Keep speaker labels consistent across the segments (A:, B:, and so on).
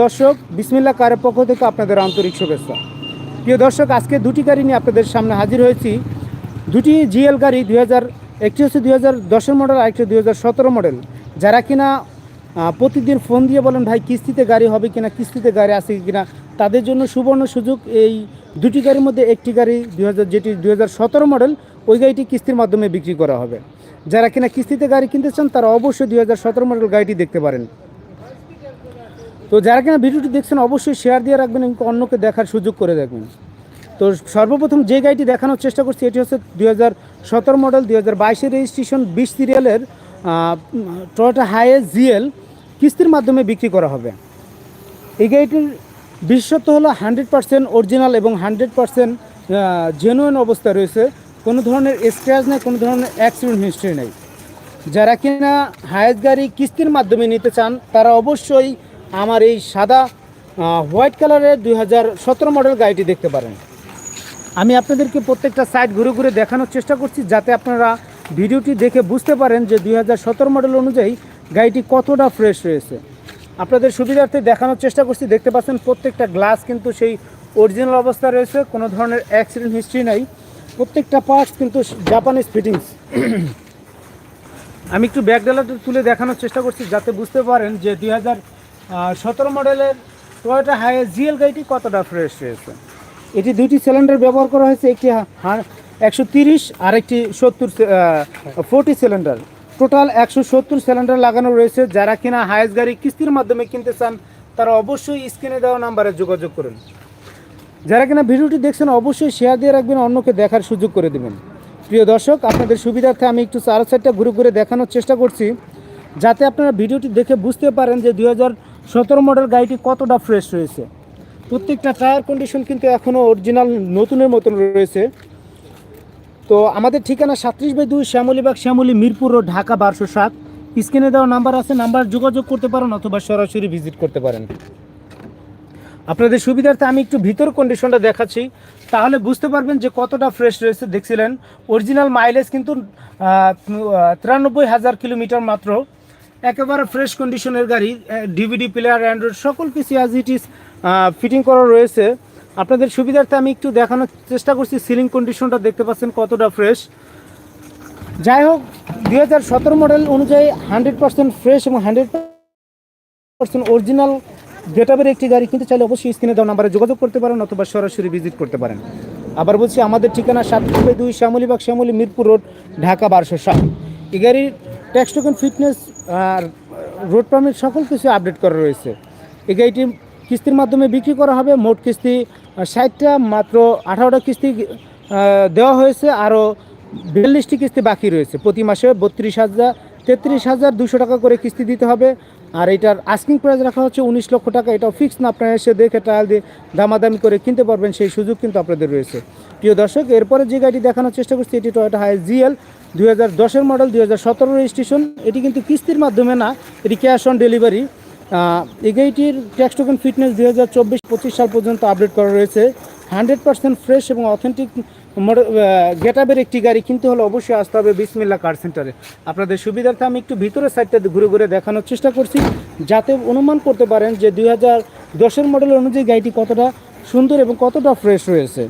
A: দর্শক বিসমিল্লা কারের পক্ষ থেকে আপনাদের আন্তরিক শুভেচ্ছা। প্রিয় দর্শক, আজকে দুটি গাড়ি নিয়ে আপনাদের সামনে হাজির হয়েছি। দুটি জিএল গাড়ি দুই হাজার একটি হচ্ছে দুই হাজার দশের মডেল, আরেকটি দুই হাজার সতেরো মডেল। যারা কিনা প্রতিদিন ফোন দিয়ে বলেন, ভাই, কিস্তিতে গাড়ি হবে কিনা, কিস্তিতে গাড়ি আছে কিনা? তাদের জন্য সুবর্ণ সুযোগ, এই দুটি গাড়ির মধ্যে একটি গাড়ি দুই হাজার যেটি দুই হাজার সতেরো মডেল, ওই গাড়িটি কিস্তির মাধ্যমে বিক্রি করা হবে। যারা কিনা কিস্তিতে গাড়ি কিনতে চান, তারা অবশ্যই দুই হাজার সতেরো মডেল গাড়িটি দেখতে পারেন। তো যারা কিনা ভিডিওটি দেখছেন, অবশ্যই শেয়ার দিয়ে রাখবেন এবং অন্যকে দেখার সুযোগ করে দেখবেন। তো সর্বপ্রথম যে গাড়িটি দেখানোর চেষ্টা করছি, এটি হচ্ছে দুই মডেল দুই হাজার রেজিস্ট্রেশন বিশ সিরিয়ালের টয়োটা হাইএস জিএল কিস্তির মাধ্যমে বিক্রি করা হবে। এই গাড়িটির বিশেষত্ব হলো হান্ড্রেড পার্সেন্ট অরিজিনাল এবং হান্ড্রেড পার্সেন্ট জেনুইন অবস্থা রয়েছে। কোনো ধরনের স্ক্র্যাচ নেই, কোনো ধরনের অ্যাক্সিডেন্ট হিস্ট্রি নেই। যারা কিনা হায়েস্ট গাড়ি কিস্তির মাধ্যমে নিতে চান, তারা অবশ্যই আমার এই সাদা হোয়াইট কালারের দুই হাজার সতেরো মডেল গাড়িটি দেখতে পারেন। আমি আপনাদেরকে প্রত্যেকটা সাইড ঘুরে ঘুরে দেখানোর চেষ্টা করছি যাতে আপনারা ভিডিওটি দেখে বুঝতে পারেন যে দুই হাজার সতেরো মডেল অনুযায়ী গাড়িটি কতটা ফ্রেশ রয়েছে। আপনাদের সুবিধার্থে দেখানোর চেষ্টা করছি। দেখতে পাচ্ছেন প্রত্যেকটা গ্লাস কিন্তু সেই অরিজিনাল অবস্থা রয়েছে, কোনো ধরনের অ্যাক্সিডেন্ট হিস্ট্রি নাই। প্রত্যেকটা পার্টস কিন্তু জাপানিজ ফিটিংস। আমি একটু ব্যাক ডালাটা তুলে দেখানোর চেষ্টা করছি যাতে বুঝতে পারেন যে দুই হাজার সতেরো মডেলের টয়োটা হাইয়েস্ট জিএল গাড়িটি কতটা ফ্রেশ রয়েছে? এটি দুইটি সিলিন্ডার ব্যবহার করা হয়েছে, একটি একশো তিরিশ আর একটি সত্তর ফোরটি সিলিন্ডার টোটাল একশো সত্তর সিলিন্ডার লাগানো রয়েছে। যারা কিনা হায়েস গাড়ি কিস্তির মাধ্যমে কিনতে চান, তারা অবশ্যই স্ক্রিনে দেওয়া নাম্বারে যোগাযোগ করুন। যারা কিনা ভিডিওটি দেখছেন, অবশ্যই শেয়ার দিয়ে রাখবেন, অন্যকে দেখার সুযোগ করে দেবেন। প্রিয় দর্শক, আপনাদের সুবিধার্থে আমি একটু চার সাইডটা ঘুরে ঘুরে দেখানোর চেষ্টা করছি। যাতে আপনারা ভিডিওটি দেখে বুঝতে পারেন যে দু হাজার সতেরো মডেল গাড়িটি কতটা ফ্রেশ রয়েছে? প্রত্যেকটা টায়ার কন্ডিশন কিন্তু এখনও অরিজিনাল নতুনের মতন রয়েছে। তো আমাদের ঠিকানা সাত্রিশ বাই দুই শ্যামলীবাগ, শ্যামলী মিরপুর ও ঢাকা বারোশো সাত। স্ক্রিনে দেওয়া নাম্বার আছে, নাম্বার যোগাযোগ করতে পারেন অথবা সরাসরি ভিজিট করতে পারেন। আপনাদের সুবিধার্থে আমি একটু ভিতর কন্ডিশনটা দেখাচ্ছি। তাহলে বুঝতে পারবেন যে কতটা ফ্রেশ রয়েছে, দেখছিলেন। অরিজিনাল মাইলেজ কিন্তু তিরানব্বই হাজার কিলোমিটার মাত্র। একেবারে ফ্রেশ কন্ডিশনের গাড়ি ডিভিডি প্লেয়ার অ্যান্ড্রয়েড সকল কিছু অ্যাজ ইট ইজ ফিটিং করা রয়েছে। আপনাদের সুবিধার্থে আমি একটু দেখানোর চেষ্টা করছি সিলিং কন্ডিশনটা দেখতে পাচ্ছেন কতটা ফ্রেশ যাই হোক, দুই হাজার সতেরো মডেল অনুযায়ী হান্ড্রেড পার্সেন্ট ফ্রেশ এবং হান্ড্রেড পার্সেন্ট অরিজিনাল গেটাবের একটি গাড়ি কিনতে চাইলে অবশ্যই স্ক্রিনে দেওয়া নাম্বারে যোগাযোগ করতে পারেন অথবা সরাসরি ভিজিট করতে পারেন। আবার বলছি, আমাদের ঠিকানা বাই দুই শ্যামলীবাগ, শ্যামলী মিরপুর রোড, ঢাকা বারোশো সাত এই গাড়ির ট্যাক্স ফিটনেস আর রোড পারমিট সকল কিছু আপডেট করা রয়েছে। এই গাড়িটি কিস্তির মাধ্যমে বিক্রি করা হবে। মোট কিস্তি ষাটটা মাত্র আঠারোটা কিস্তি দেওয়া হয়েছে। আরও বিয়াল্লিশটি কিস্তি বাকি রয়েছে। প্রতি মাসে বত্রিশ হাজার, তেত্রিশ হাজার দুশো টাকা করে কিস্তি দিতে হবে। আর এটার আস্কিং প্রাইস রাখা হচ্ছে উনিশ লক্ষ টাকা। এটাও ফিক্স না, আপনারা এসে দেখে ট্রায়াল দিয়ে দামাদামি করে কিনতে পারবেন, সেই সুযোগ কিন্তু আপনাদের রয়েছে। প্রিয় দর্শক, এরপরে যে গাড়িটি দেখানোর চেষ্টা করছি, এটি টয়োটা হাই জিএল দুই হাজার দশের মডেল দুই হাজার সতেরো রেজিস্ট্রেশন এটি কিন্তু কিস্তির মাধ্যমে না, এটি ক্যাশ অন ডেলিভারি এই গাড়িটির ট্যাক্স টোকেন ফিটনেস দুই হাজার চব্বিশ পঁচিশ সাল পর্যন্ত আপডেট করা রয়েছে। হান্ড্রেড পার্সেন্ট ফ্রেশ এবং অথেন্টিক মডেল গেটাবের একটি গাড়ি কিনতে হলে অবশ্যই আসতে হবে বিসমিল্লা কার সেন্টারে। আপনাদের সুবিধার্থে আমি একটু ভিতরের সাইডটা ঘুরে ঘুরে দেখানোর চেষ্টা করছি, যাতে অনুমান করতে পারেন যে দুই হাজার দশের মডেল অনুযায়ী গাড়িটি কতটা সুন্দর এবং কতটা ফ্রেশ রয়েছে।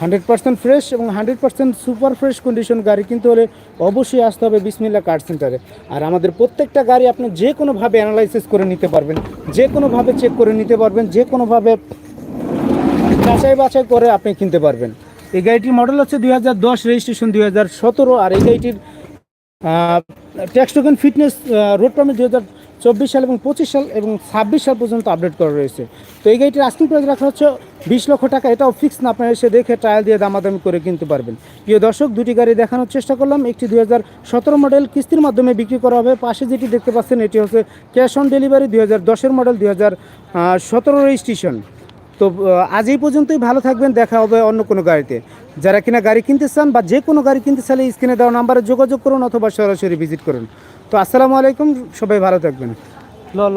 A: হান্ড্রেড পার্সেন্ট ফ্রেশ এবং hundred percent super fresh condition গাড়ি কিনতে হলে অবশ্যই আসতে হবে বিসমিল্লা কার সেন্টারে। আর আমাদের প্রত্যেকটা গাড়ি আপনি যে কোনোভাবে অ্যানালাইসিস করে নিতে পারবেন, যে কোনোভাবে চেক করে নিতে পারবেন, যে কোনোভাবে যাচাই বাছাই করে আপনি কিনতে পারবেন। এই গাড়িটির মডেল হচ্ছে দুই হাজার দশ রেজিস্ট্রেশন দুই হাজার সতেরো, আর এই গাড়িটির tax token fitness road permit দুই চব্বিশ সাল এবং পঁচিশ সাল এবং ছাব্বিশ সাল পর্যন্ত আপডেট করা রয়েছে। তো এই গাড়িটির আস্কিং প্রাইস রাখা হচ্ছে বিশ লক্ষ টাকা। এটাও ফিক্স না, আপনারা এসে দেখে ট্রায়াল দিয়ে দামাদামি করে কিনতে পারবেন। প্রিয় দর্শক, দুটি গাড়ি দেখানোর চেষ্টা করলাম। একটি দুই হাজার সতেরো মডেল কিস্তির মাধ্যমে বিক্রি করা হবে। পাশে যেটি দেখতে পাচ্ছেন, এটি হচ্ছে ক্যাশ অন ডেলিভারি দুই হাজার মডেল দুই হাজার সতেরো রেজিস্ট্রেশন তো আজ এই পর্যন্তই। ভালো থাকবেন, দেখা হবে অন্য কোনো গাড়িতে। যারা কিনা গাড়ি কিনতে চান বা যে কোনো গাড়ি কিনতে চাইলে স্ক্রিনে দেওয়া নাম্বারে যোগাযোগ করুন অথবা সরাসরি ভিজিট করুন। তো, আসসালামু আলাইকুম, সবাই ভালো থাকবেন। ল ল।